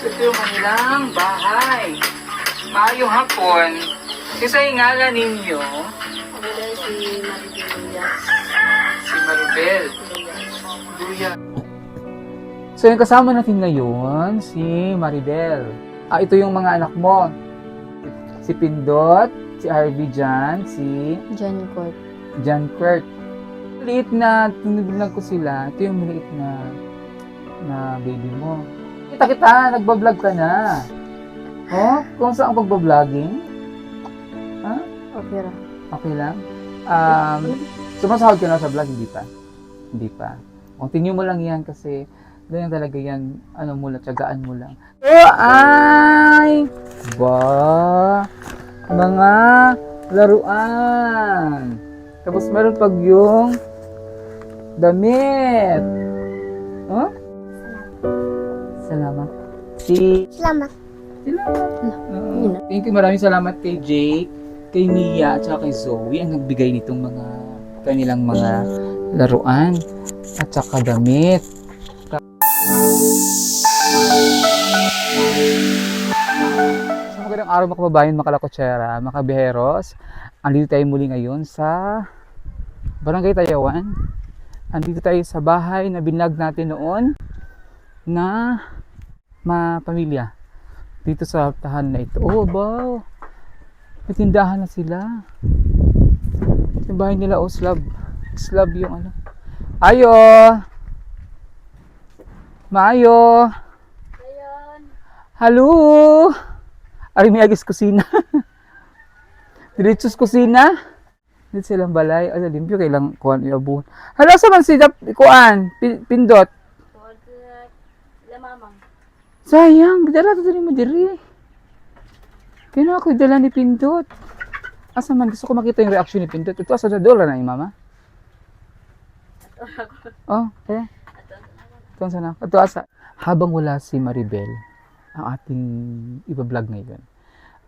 Ito yung kanilang bahay. Maayong hapon. Kasi sa ingala ninyo, si Maribel si Maribel. Luya. So yung kasama natin ngayon, si Maribel. Ah, ito yung mga anak mo. Si Pindot, si Harvey Jan, si John Court. John Quert. Maliit na, tinibilang ko sila. Ito yung maliit na na baby mo. Kita kita, nagbablog ka na. Oh, kung saan ang pagbabloging? Okay ra. Okay lang? Um, sumasahod ka na sa vlog, hindi pa? Hindi pa. Continue mo lang yan kasi ganyan talaga yan, ano mo lang, tsagaan mo lang. Oh, ay! Ba! Mga laruan! Tapos meron pag yung damit. Salamat. Si Salamat. Salamat. Oo. Thank you. Maraming salamat kay Jake, kay Nia, at saka kay Zoe ang nagbigay nitong mga kanilang mga laruan at saka damit. So, magandang araw mga kababayan, mga kalakotsera, mga kabiheros. Andito tayo muli ngayon sa Barangay Tayawan. Andito tayo sa bahay na binag natin noon na mapamilya dito sa tahan na ito. Oh, wow! May tindahan na sila. Yung bahay nila, oh, slab. Slab yung ano. Ayo! Maayo! Ayan. Halo! Ari may agis kusina. Diretsos kusina. Dito silang balay. Ay, limpyo kailang kuhan iabun. Hala, sa man si Pin- pindot. Sayang, dala to dali mo diri. Kaya ako dala ni Pindot. Asa man gusto ko makita yung reaction ni Pindot. Ito asa na dola na ni mama. Oh, kaya. Ito sana. Ito asa. Habang wala si Maribel, ang ating iba-vlog ngayon,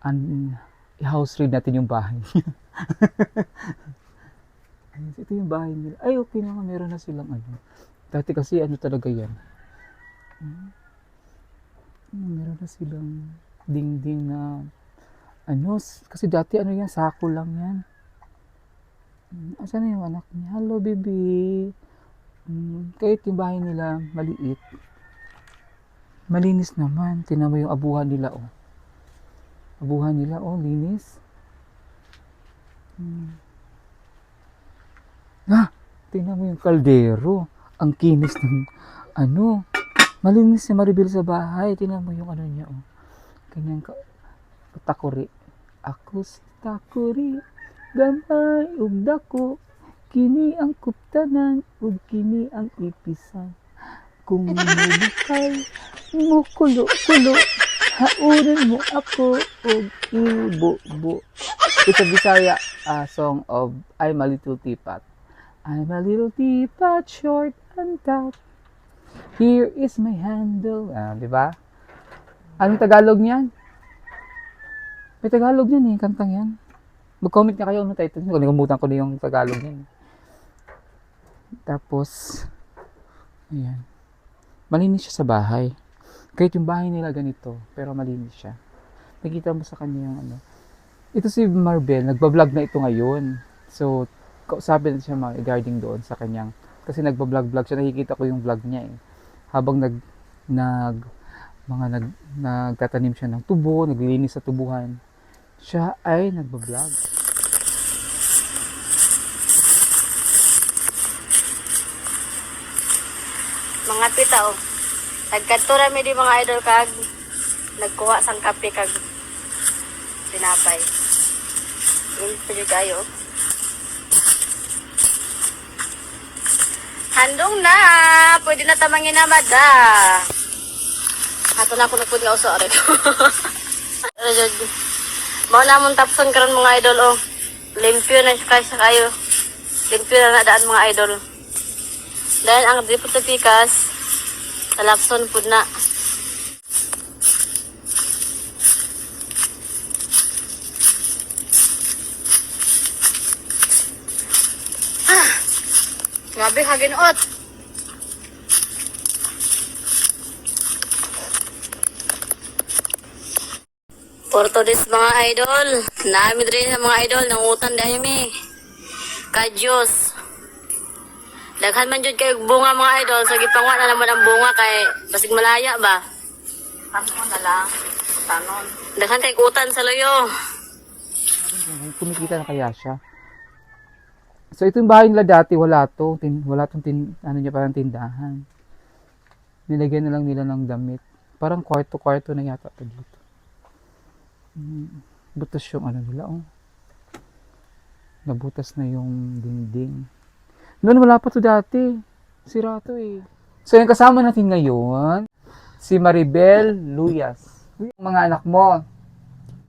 an i-house raid natin yung bahay niya. Ito yung bahay nila. Ay, okay naman. Meron na silang ano. Dati kasi ano talaga yan. Hmm, meron na silang dingding na ano, kasi dati ano yan, sako lang yan. Hmm, Asan na yung anak niya? Hello, baby. Hmm, kahit yung bahay nila maliit, malinis naman. Tinan mo yung abuhan nila, oh. Abuhan nila, oh, linis. Hmm. Ah, tingnan mo yung kaldero. Ang kinis ng, ano, malinis si Maribel sa bahay. Tingnan mo yung ano niya, oh. Kanyang ka, takuri. Ako si takuri, gamay ug dako. Kini ang kuptanan ug kini ang ipisan. Kung mulukay, mo kulo-kulo, haunan mo ako ug ibo-bo. It's a Bisaya uh, song of I'm a Little Teapot. I'm a little teapot, short and stout. Here is my handle. Ah, di ba? Anong Tagalog niyan? May Tagalog niyan eh, kantang yan. Mag-comment na kayo ng title. Nagumutan ko na yung Tagalog niyan. Tapos, ayan. Malinis siya sa bahay. Kahit yung bahay nila ganito, pero malinis siya. Nakita mo sa kanya yung ano. Ito si Marbel, nagbablog na ito ngayon. So, kausapin siya mga regarding doon sa kanyang, kasi nagbablog-vlog siya, nakikita ko yung vlog niya eh. Habang nag, nag, mga nag, nagtatanim siya ng tubo, naglilinis sa tubuhan. Siya ay nagbablog. Mga pita oh. Nagkantura mi di mga idol kag nagkuha sang kape kag tinapay. Yung pwede kayo. Handong na! Pwede na tamangin na mada. Ato na ako nagpud nga uso jud? Mao na mong tapson karon mga idol oh. Limpyo na siya sa kayo. Limpyo na nadaan mga idol. Dahil ang Diputapikas, Talapson po na. Grabe, haginuot. For today's mga idol, namin rin sa mga idol, nangutan dahil mi. Kadyos. Daghan man jud kay bunga mga idol, so gipangwa na naman ang bunga kay basig malaya ba. Ano na lang, tanon. Daghan kay kutan sa loyo. Kumikita na kaya siya. So ito yung bahay nila dati, wala to. Tin, wala tong tin, ano niya, parang tindahan. Nilagyan na lang nila ng damit. Parang kwarto-kwarto na yata to dito. Hmm, butas yung ano nila, oh. Nabutas na yung dingding. Noon wala pa to dati. Sira to eh. So yung kasama natin ngayon, si Maribel Luyas. Yung mga anak mo.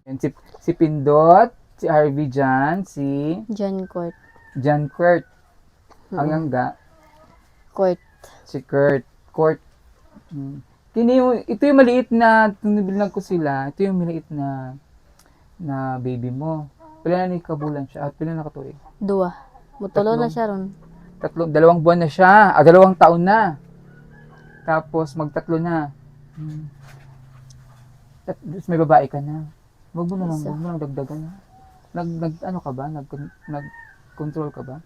Yan, si, si Pindot, si Harvey Jan, si John Court. Jan Kurt. Ang yangga, Court. si Kurt. Kurt. Hmm. Kini ito yung maliit na, tinibilang ko sila, ito yung maliit na na baby mo. Pila na ni kabulan siya, at pila na katuig. Dua. Mutulo na siya ron. Tatlong, dalawang buwan na siya, ah, dalawang taon na. Tapos magtatlo na. Hmm. Tat- may babae ka na. Wag mo na lang, Isa. wag mo lang dagdagan. Nag, nag, ano ka ba? Nag, nag, control ka ba?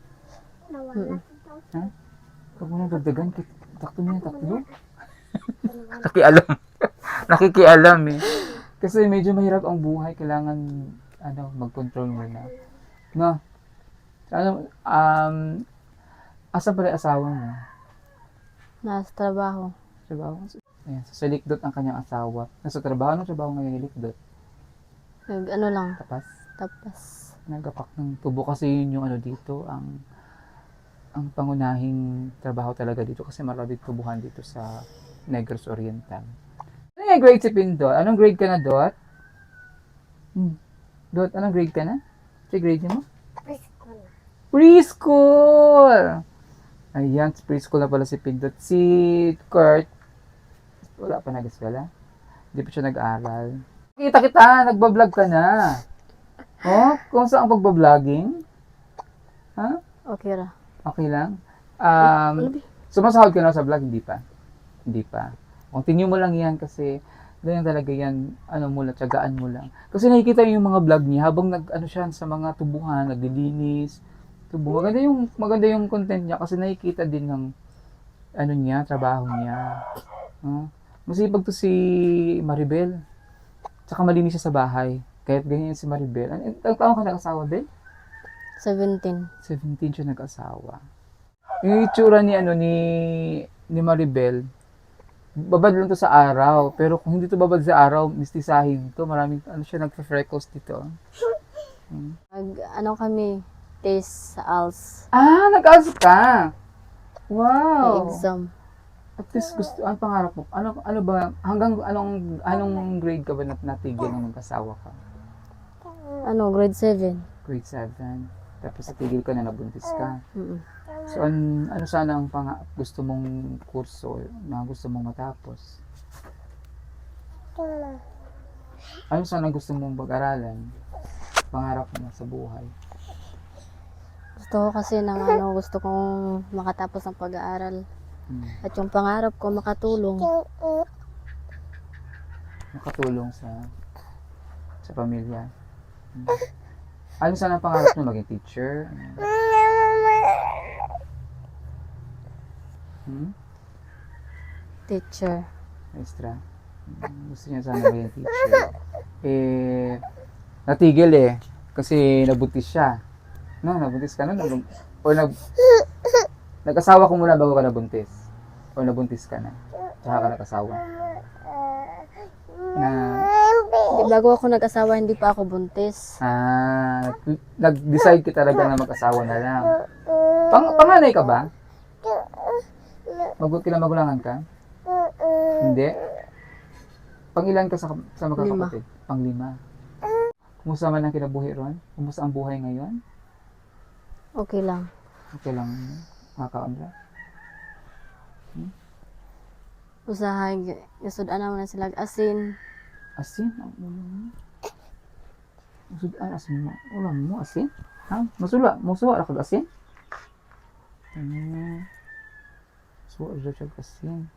Mm-mm. Ha? Huwag mo na dagdagan. Kit- Takto mo yung taklo. Nakikialam. Nakikialam eh. Kasi medyo mahirap ang buhay. Kailangan, ano, mag-control muna. No? Ano, um, asan pala yung asawa mo? Nasa trabaho. Trabaho? Ayan, so, sa Likdot ang kanyang asawa. Nasa trabaho, anong trabaho ngayon ni Likdot? Nag, ano lang. Tapas? Tapas. Nagapak ng tubo kasi yun yung ano dito, ang ang pangunahing trabaho talaga dito kasi marami tubuhan dito sa Negros Oriental. Ano yung grade si Pindot? Anong grade ka na, Dot? Hmm. Dot, anong grade ka na? Si grade niyo mo? Preschool! Ayan, preschool na pala si Pindot. Si Kurt, wala pa nag-eskwela. Hindi pa siya nag-aral. Kita kita, nagbablog ka na. Oh, kung saan ang pagbabloging? Ha? Okay ra. Okay lang? Um, sumasahod ka na sa vlog? Hindi pa. Hindi pa. Continue mo lang yan kasi ganyan talaga yan, ano mo lang, tiyagaan mo lang. Kasi nakikita yung mga vlog niya habang nag, ano siya, sa mga tubuhan, naglilinis, tubo. Maganda yung, maganda yung content niya kasi nakikita din ng, ano niya, trabaho niya. Oh. Masipag to si Maribel. Tsaka malinis siya sa bahay. Kahit ganyan si Maribel. Ang, ang taong ka nag-asawa din? 17. 17 siya nag-asawa. Yung itsura ni ano ni ni Maribel, babad lang to sa araw. Pero kung hindi to babad sa araw, mistisahin to. Maraming ano siya nagfe-freckles dito. Nag, ano kami, taste sa ALS. Ah, nag-ask ka. May Wow. exam. At least gusto, ano pangarap mo? Ano, ano ba, hanggang anong, anong grade ka ba nat natigil nung mag-asawa ka? Ano, grade 7. Grade 7. Tapos natigil ka na nabuntis ka. Mm-mm. So, an, ano sana ang pang gusto mong kurso na gusto mong matapos? Ano sana gusto mong pag-aralan? Pangarap mo sa buhay. Gusto ko kasi ng ano, gusto kong makatapos ng pag-aaral. Hmm. At yung pangarap ko makatulong. Makatulong sa sa pamilya. Hmm. Ano sana ang pangarap mo? Maging teacher? Hmm? Teacher. Extra. Mm, Gusto niya sana maging teacher. Eh, natigil eh. Kasi nabuntis siya. No, nabuntis ka na? Nabun o nag... Nag-asawa ko muna bago ka nabuntis. O nabuntis ka na. Tsaka ka nag-asawa. Bago ako nag-asawa, hindi pa ako buntis. ah, nag-decide ka talaga na mag-asawa na lang. Pang, panganay ka ba? Mag kailan magulangan ka? Hindi. Pangilan ka sa, sa magkakapatid? Panglima. Kumusta man ang kinabuhi ron? Kumusta ang buhay ngayon? Okay lang. Okay lang mga kaamla. Hmm? Usahay, gasudan naman na sila asin. Asin? Ang ulo mo. Masud ah, asin mo. Ulam mo, asin? Ha? Masula. Musuwa ra kag asin? Ano? Suwa siya kag asin.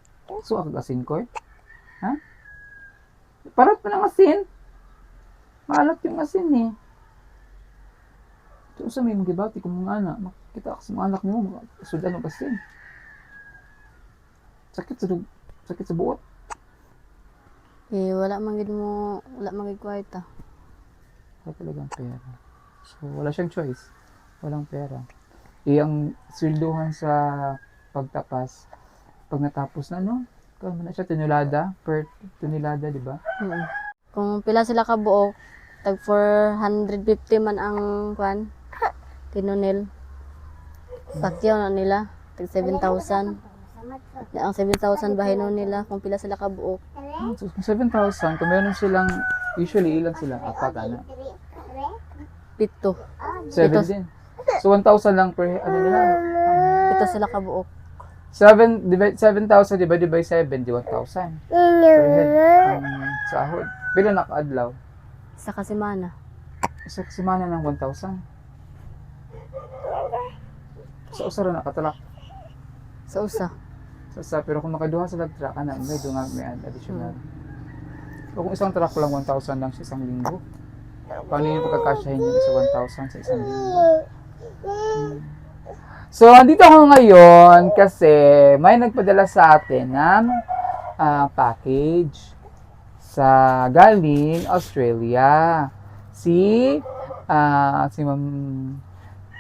Suwa kag asin ko Ha? Parat pa ng asin. Maalat yung asin eh. Ito sa may magibati kung mga anak. Makikita ka sa mga anak mo. Sudan ng asin. Sakit sa sakit sa buot. Eh, wala man gid mo, wala man gid kwarta. Wala talagang pera. So, wala siyang choice. Walang pera. Eh, ang sweldohan sa pagtapas, pag natapos na, no? Kama na siya, tinulada, per tinulada, di ba? Mm. Kung pila sila ka buok, tag 450 man ang kwan, tinunil. Pakyaw na nila, tag 7,000. Ang 7,000 bahinon nila kung pila sila ka buok. So, kung 7,000, kung meron silang, usually, ilan sila? Apat, ano? Pito. 7 din. So, 1,000 lang per, ano nila? Pito sila ka buok. 7, divide, 7,000 divided by 7, di 1,000. Per head, ang sahod. Pila nakaadlaw? Sa kasimana. Isa semana ng 1,000. Sa usa ra nakatalak. Sa usa. Sa sa pero kung makaduha sa truck ana may dunga may ad- additional. So kung isang truck lang 1,000 lang sa isang linggo. Paano yung pagkakasyahin yung sa 1,000 sa isang linggo? Hmm. So, andito ako ngayon kasi may nagpadala sa atin ng ah, package sa galing Australia. Si ah, si Ma'am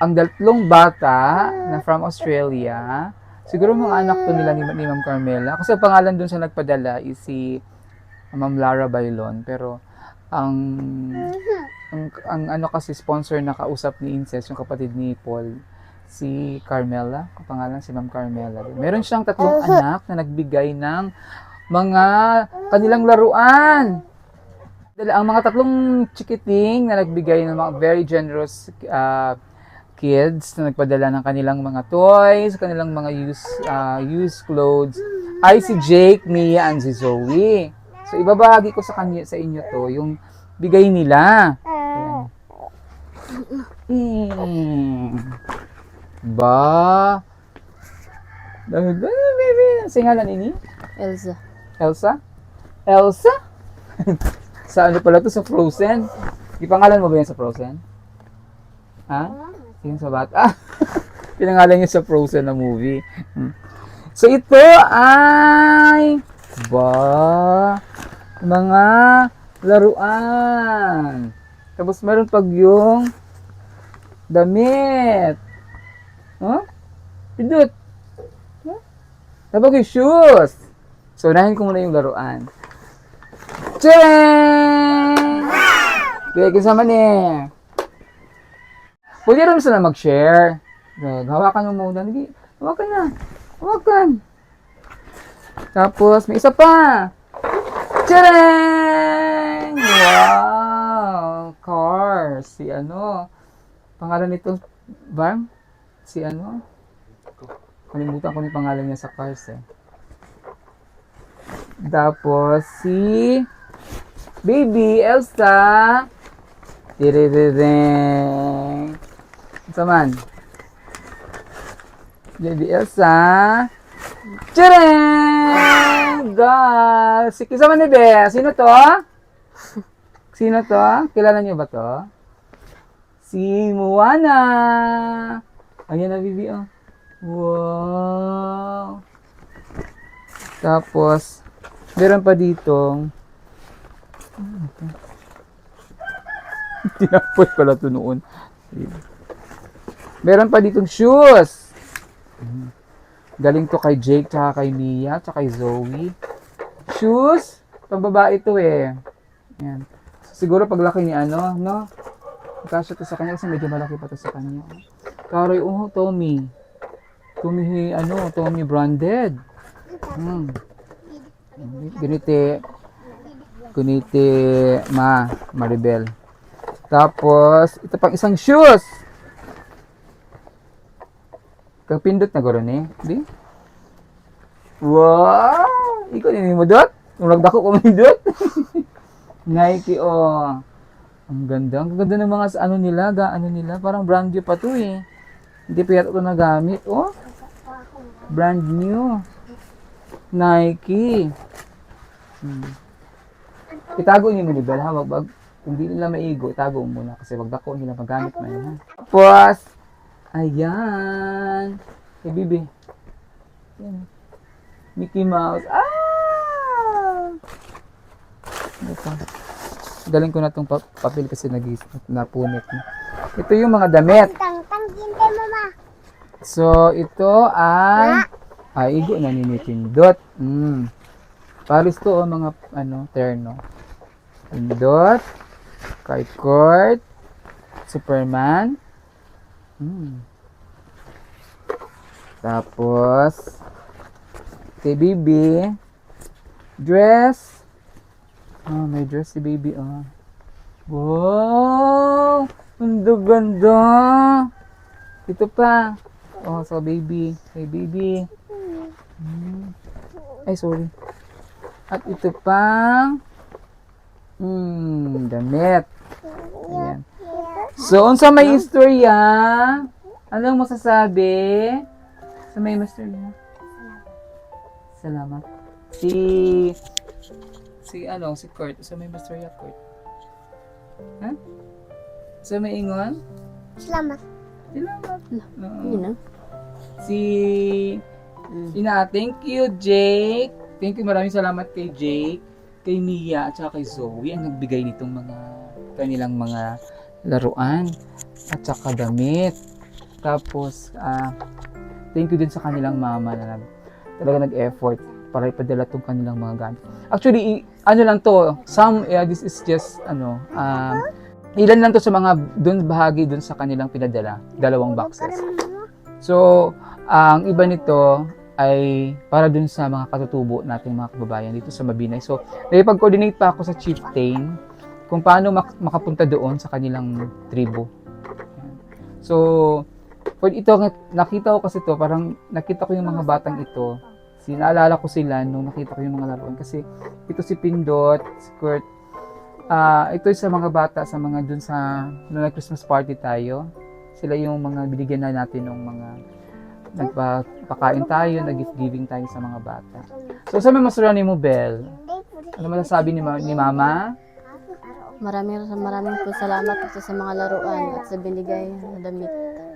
ang datlong bata na from Australia. Siguro mga anak to nila ni, ni Ma'am Carmela. Kasi ang pangalan dun sa nagpadala is si Ma'am Lara Bailon. Pero ang, ang, ang ano kasi sponsor na kausap ni Incest, yung kapatid ni Paul, si Carmela. Ang pangalan si Ma'am Carmela. Meron siyang tatlong anak na nagbigay ng mga kanilang laruan. Dala- Ang mga tatlong chikiting na nagbigay ng mga very generous ah, kids na nagpadala ng kanilang mga toys, kanilang mga used, ah, used clothes, ay si Jake, Mia, and si Zoe. So, ibabahagi ko sa kanya sa inyo to, yung bigay nila. Ayan. Hmm. Ba, baby? Ang singalan ini? Elsa. Elsa? Elsa? sa ano pala to? Sa Frozen? Ipangalan mo ba yan sa Frozen? Ha? Yung sa bata? Ah, pinangalan niya sa Frozen na movie. Hmm. So ito ay ba mga laruan. Tapos meron pag yung damit. Huh? Pindot. Huh? Tapos yung shoes. So, unahin ko muna yung laruan. Tcharam! Okay, kasama ni. Pwede rin sila mag-share. Good. Hawakan mo muna. Lagi. Hawakan na. Hawakan. Tapos, may isa pa. Tcharam! Wow! Cars. Si ano? Pangalan nito, Bam? Si ano? Kalimutan ko yung pangalan niya sa Cars eh. Tapos si Baby Elsa. Tirireng. Isa man. Baby Elsa. Tcharam! God! Si Kisa ni Be. Sino to? Sino to? Kilala niyo ba to? Si Moana. Ayan na, Bibi, oh. Wow. Tapos, meron pa dito. Tinapot pala to noon. Meron pa ditong shoes. Galing to kay Jake, tsaka kay Mia, tsaka kay Zoe. Shoes? Pambabae to eh. Yan. Siguro paglaki ni ano, no? Kasya to sa kanya kasi medyo malaki pa to sa kanya. Karoy, oh, Tommy. Tommy, ano, Tommy branded. Hmm. Ganite, ganite, ma, Maribel. Tapos, ito pang isang shoes. Kapindot na garo ni, di? Wow! Ikaw nini mo dot? Murag dako ko man dot. Nike oh. Ang ganda. Ang ganda ng mga ano nila, ga ano nila, parang brand new pa to eh. Hindi pa yata nagamit. Oh. Brand new. Nike. Hmm. Itago niyo mo ni Bel ha, wag, wag kung di nila maigo, itago mo muna kasi wag dako nila magamit man ha. Tapos, ayan. Hey, Bibi. Ayan. Mickey Mouse. Ah! Ano pa? Galing ko na tong pa- papel kasi nag napunit na. Ito yung mga damit. So, ito ay ay igo na ni Pindot. Mm. Paris to oh, mga ano, terno. Pindot, kay Kurt, Superman. Mm. Tapos, kay Bibi, dress. Oh, may dress si Baby, oh. Wow! Ang ganda! Ito pa. Oh, so baby. Hey, baby. Hmm. Ay, sorry. At ito pang hmm, damit. Ayan. So, unsa may istorya? Anong masasabi? Sa may istorya? Salamat. Si si ano, si Kurt. Sa may istorya, Kurt. Ha? Sa may ingon? Salamat. Salamat. Oo. Yun na. Si Ina, thank you Jake. Thank you maraming salamat kay Jake, kay Mia at saka kay Zoe ang nagbigay nitong mga kanilang mga laruan at saka damit. Tapos ah thank you din sa kanilang mama na nag, talaga nag-effort para ipadala tong kanilang mga gamit. Actually, ano lang to, some yeah, this is just ano, um, ilan lang to sa mga doon bahagi doon sa kanilang pinadala, dalawang boxes. So, ang iba nito ay para dun sa mga katutubo nating mga kababayan dito sa Mabinay. So, nakipag-coordinate pa ako sa chieftain kung paano mak- makapunta doon sa kanilang tribo. So, for ito, nakita ko kasi to, parang nakita ko yung mga batang ito. Sinaalala ko sila nung nakita ko yung mga laruan. Kasi ito si Pindot, si Kurt, ah ito sa mga bata, sa mga dun sa, nung Christmas party tayo, sila yung mga binigyan na natin ng mga nagpakain tayo, nag-gift giving tayo sa mga bata. So, sa may masura ni mo, Bel, ano masasabi ni, ma- ni Mama? Maraming maraming po salamat po sa mga laruan at sa binigay na damit.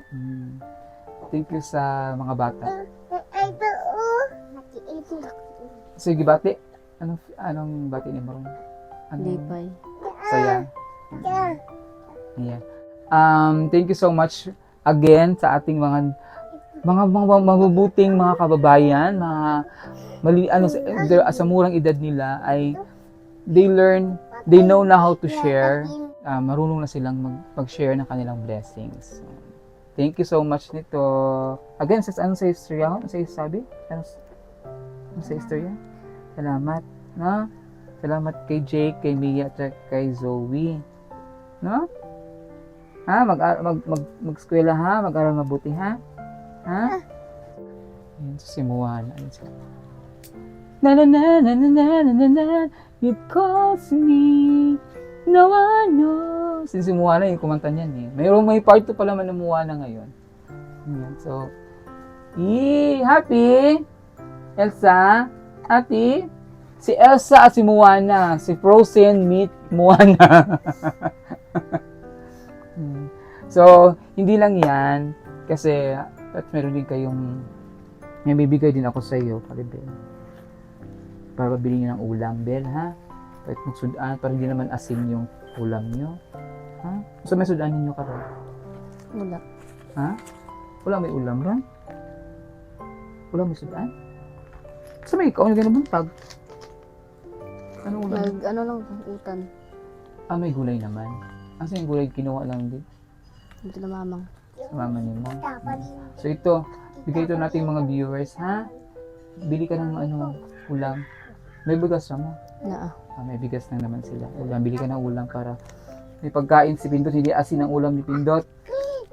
Hmm. Thank you sa mga bata. Sige, bati. Anong, anong bati ni Marong? Ano? Lipay. Saya. Yeah. Um, thank you so much again sa ating mga mga mga mabubuting mga kababayan, mga mali ano sa, sa murang edad nila ay they learn, they know na how to share. Ah, marunong na silang mag, mag-share ng kanilang blessings. So, thank you so much nito. Again, sa ano sa istorya? Ano sa sabi? Ano, ano sa istorya? Salamat, no? Salamat kay Jake, kay Mia, at kay Zoe. No? Ha? Mag, mag, mag, mag-eskwela ha? Mag-aral mabuti ha? Ha? Yan, so si Moana. Yan sila. Na na na na na na na na na It calls me No one knows Si, si Moana yung kumanta niyan eh. Mayroong may part 2 pala man ng Moana ngayon. Yan, so Yee! Happy? Elsa? Happy? Si Elsa at si Moana. Si Frozen meet Moana. Hmm. so, hindi lang yan. Kasi, at meron din kayong, may bibigay din ako sa iyo, Bel. Para pabili niyo ng ulam, Bel, ha? Kahit magsudaan, para hindi naman asin yung ulam niyo. Ha? So, may sudan ninyo karon Wala. Ha? Wala may ulam ron? Wala may sudan? Sa may ikaw, yung buntag. Ano ulam? Nag ano lang utan. Ah, may gulay naman. Asa yung gulay kinuha lang din Dito na mamang. sa mama niyo mo? So ito, bigay ito nating mga viewers, ha? Bili ka ng ano, ulam. May bigas na mo. Na ah. Ah, may bigas na naman sila. Ulam, bili ka ng ulam para may pagkain si Pindot, hindi asin ang ulam ni Pindot.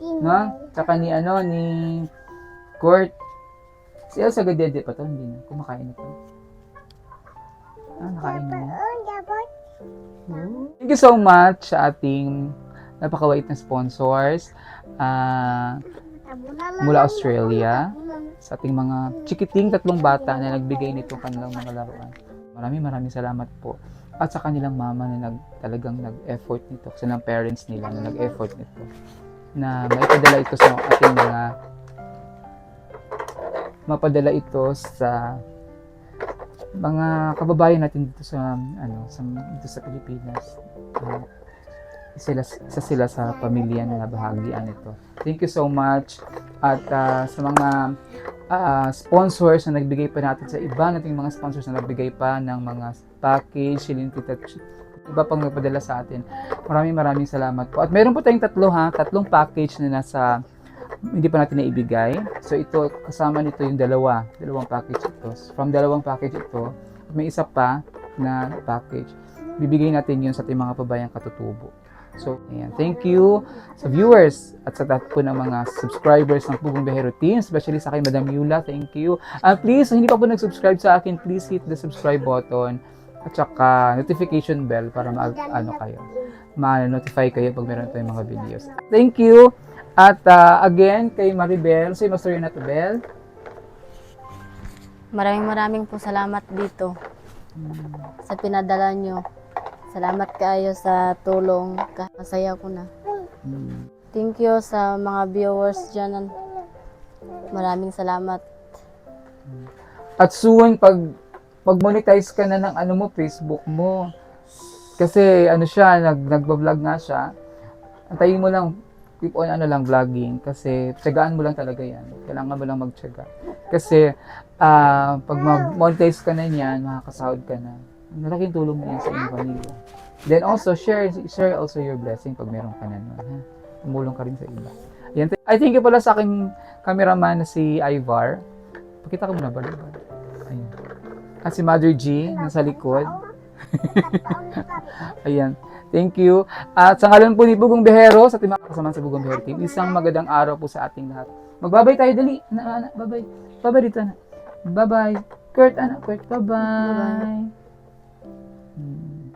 No? Tsaka ni ano, ni Kurt. Si Elsa Gadede pa to, hindi na. Kumakain ito. Ah, nakain mo. Dapat. Thank you so much sa ating napakawait na sponsors. Ah, Mula Australia. sa ating mga chikiting tatlong bata na nagbigay nito kanilang mga laruan. Maraming maraming salamat po. At sa kanilang mama na nag, talagang nag-effort nito, sa ng parents nila na nag-effort nito, na maipadala ito sa ating mga mapadala ito sa mga kababayan natin dito sa ano sa dito sa Pilipinas. Uh, sila sa sila sa pamilya na nabahagian ito. Thank you so much at ah, sa mga ah, sponsors na nagbigay pa natin sa iba nating mga sponsors na nagbigay pa ng mga package, shilling tita, iba pang nagpadala sa atin. Maraming maraming salamat po. At meron po tayong tatlo ha, tatlong package na nasa hindi pa natin naibigay. So ito, kasama nito yung dalawa, dalawang package ito. From dalawang package ito, may isa pa na package. Bibigay natin yun sa ating mga pabayang katutubo. So, ayan. Thank you sa viewers at sa lahat po ng mga subscribers ng Pugong Behero Team, especially sa kay Madam Yula. Thank you. And please, kung hindi pa po nag-subscribe sa akin, please hit the subscribe button at saka notification bell para ma ano kayo ma-notify kayo pag meron tayong mga videos. Thank you. At ah, again, kay Maribel, say Master na to Bel. Maraming maraming po salamat dito sa pinadala nyo. Salamat kayo sa tulong. Kasaya ko na. Thank you sa mga viewers dyan. Maraming salamat. At soon, pag pag-monetize ka na ng ano mo, Facebook mo. Kasi ano siya, nag, nagbablog nga siya. Antayin mo lang, keep on ano lang, vlogging. Kasi tsagaan mo lang talaga yan. Kailangan mo lang magtsaga. Kasi ah pag mag-monetize ka na niyan, makakasahod ka na. Malaking tulong yan sa iyong pamilya. Then also, share share also your blessing pag meron ka na nun. Ha? Tumulong ka rin sa iba. Yan. I thank you pala sa aking cameraman na si Ivar. Pakita ko muna ba? Ayan. At si Mother G, nasa likod. Ayan. Thank you. At sa ngalan po ni Bugong Behero, sa mga kasama sa Bugong Behero team, isang magandang araw po sa ating lahat. Magbabay tayo, dali. Na, na, babay. Babay dito na. Babay. Kurt, anak, Kurt, bye-bye. Mm.